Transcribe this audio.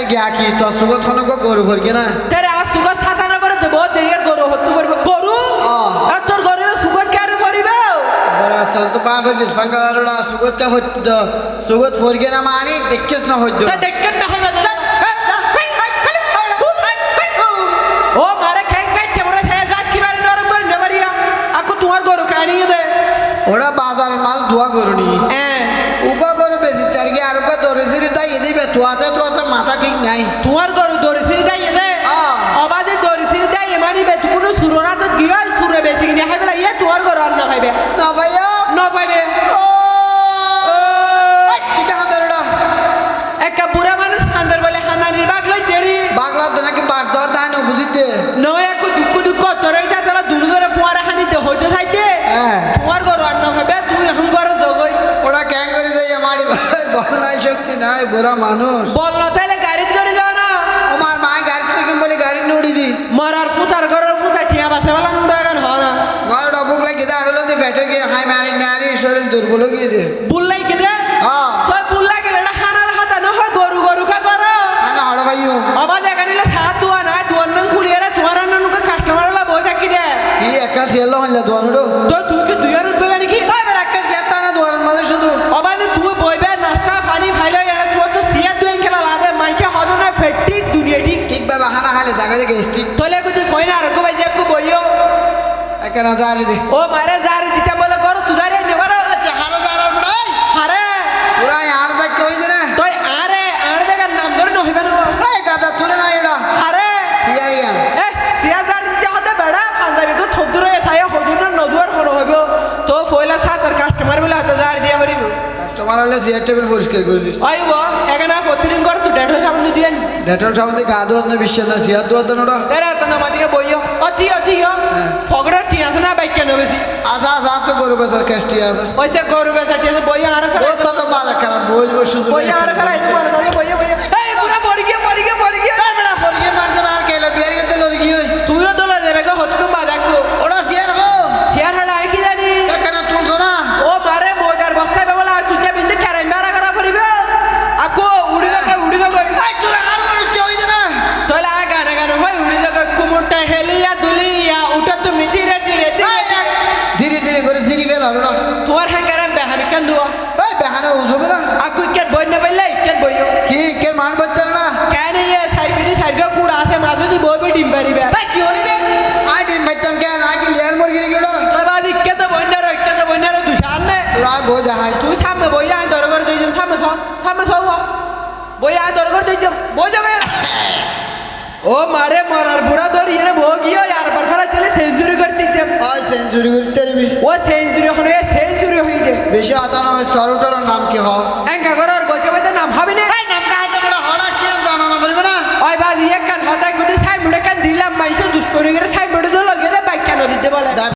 কি তোর সুগত হনক গরু ভরকে না? তেরে আজ সুগত সাতানা করে দেব দেরিয়ার গরু হত্যু করবে গরু। আর তোর গরু সুগত কেন করিবে বড় আসল তো বিশ ফাঙ্গা আরোড়া সুগত কা হইত সুগত ফরকে না মানি দেখিস না হইত তা দেখেন না হবে ও মারে খাই খাই চেমড়া ছায়া জাত কি বারে নরম করে নেবারিয়া আকো তোমার গরু কানিয়ে দে। ওরা বাজার মাল ধোয়া করুনি হ্যাঁ উগা করে বেশি তার কি আর উগা দরে সিরি তাই এদি বে তোয়াতে তোয়াতে মাথা ঠিক নাই। তোমার গরু ধরে দে আ। অবাদে দরিসির দাইয়ে মানি বে তুই কোনো সুরনা তো গিয়া সুরে বেশি কিনে খাইবে না ইয়ে তোমার গরু আর না খাইবে না ভাইয়া না পাইবে ও ঠিক আছে দরড়া একটা বুড়া মানুষ কান্দর বলে খানানির বাগ লই দেরি বাংলা তো নাকি বার দাও তাই না বুঝিতে নয় এক দুঃখ দুঃখ তোর এটা তোরা দুলু ধরে ফুয়ারা খানি দে হইতে চাইতে হ্যাঁ তোমার গরু আর না খাইবে তুই এখন গরু জগই ওরা ক্যাং করে যাই মারি গল নাই শক্তি নাই বুড়া মানুষ। বল না তাইলে গাড়িতে করে যাও না। আমার মা গাড়ি থেকে বলে গাড়ি নুড়ি দি। মরার ফুতার ঘরের ফুতা ঠিয়া বাসে বলা নুডা গান হয় না। ঘর ডবুক লাগে দে আড়লে দে বেটে গিয়ে হাই মারি নারি শরীর দুর্বল গিয়ে দে। বুল্লাই কে দে? হ্যাঁ তোর বুল্লাই গেলে এটা খানার হাতা নহয় গরু গরু কা করো আনা হড় ভাইও অবা দেখা নিলে সাত দুয়া না দুয়ার নং খুলিয়ে রে তোমার ননুকে কাস্টমার লা বই থাকি দে। কি একা ছেলে হইলে দোয়ানো তো তুই কি দুয়ার উঠবে নাকি? দেখে স্টিক তোলে কুতি ফইনা আর কো বাইজে কো বইও। একা না জারি দে। ও মারে জারি দিতে বলে করো তুই জারি নেবার আচ্ছা হারো জারা ভাই হারে। পুরা আর দেখতে হইছে না তুই আরে আর দেখা নাম ধরে নহিবে না। এই গাদা তুরে না এডা। হারে। সিয়ারিয়ান এ সিয়া জারি দিতে হতে বেড়া খান্দাবি কো থদুর এসাই হদুর না নদুয়ার হলো হইব। তো ফইলা সাতার কাস্টমার বলে হাতে জারি দিয়া পারিব কাস্টমার হলে চেয়ার টেবিল পরিষ্কার করে দিস। আইব এখানে ফতিরিং কর তুই ডেঢ সামনে না সিয়ার ধোয়ার না ওটা এরা তো নামা দিয়ে বইও অতি অতি হ্যাঁ। ফগড়া টি আছে না বাইক কেন বেশি আসা আসা তো গরু বেচার কেষ্টি আছে ওইসে গরু বেচা টি বইয়া আর ও তো তো খারাপ বলব শুধু বইয়া আর ফেলাই করে হলো না তোর হ্যাঙ্গারে বেহাবি কেন দুয়া। এই বেহানা উজবে না আকু কেট বই না পাইলে কেট বইও কি কে মান বলতে না? কেন ইয়ে সাইপিটি সাইডে কুড়া আছে মাঝে দি বই বই ডিম পারিবে এই কি হলি রে আই ডিম বাইতাম কেন আই কি লেয়ার মর গিরি গেলো তোর বাদ ইকে তো বই না? ইকে তো বই না দুসান নে তোরা বই দেখাই তুই সামনে বই আয় দরগর দিই যাম সামনে সব সামনে সব বই আয় দরগর দিই যাম বই যাবে ও মারে মরার বুড়া ধরি এর বউ গিয়ে আর বার ফেলা চলে সেঞ্চুরি করতে আই সেঞ্চুরি করতে ও সেঞ্চুরি হয়ে সেঞ্চুরি হয়ে গে বেশি আতা না হয় তরুটার নাম কি হয় এঙ্কা করে গজে বইতে নাম হবে না। এই নাম কাহাতে বড় হড়া সে জানা না বলবে না? ওই বাজি এক কান হতাই গুটি ছাই মুড়ে কান দিলাম মাইসে দুষ্করি করে সাই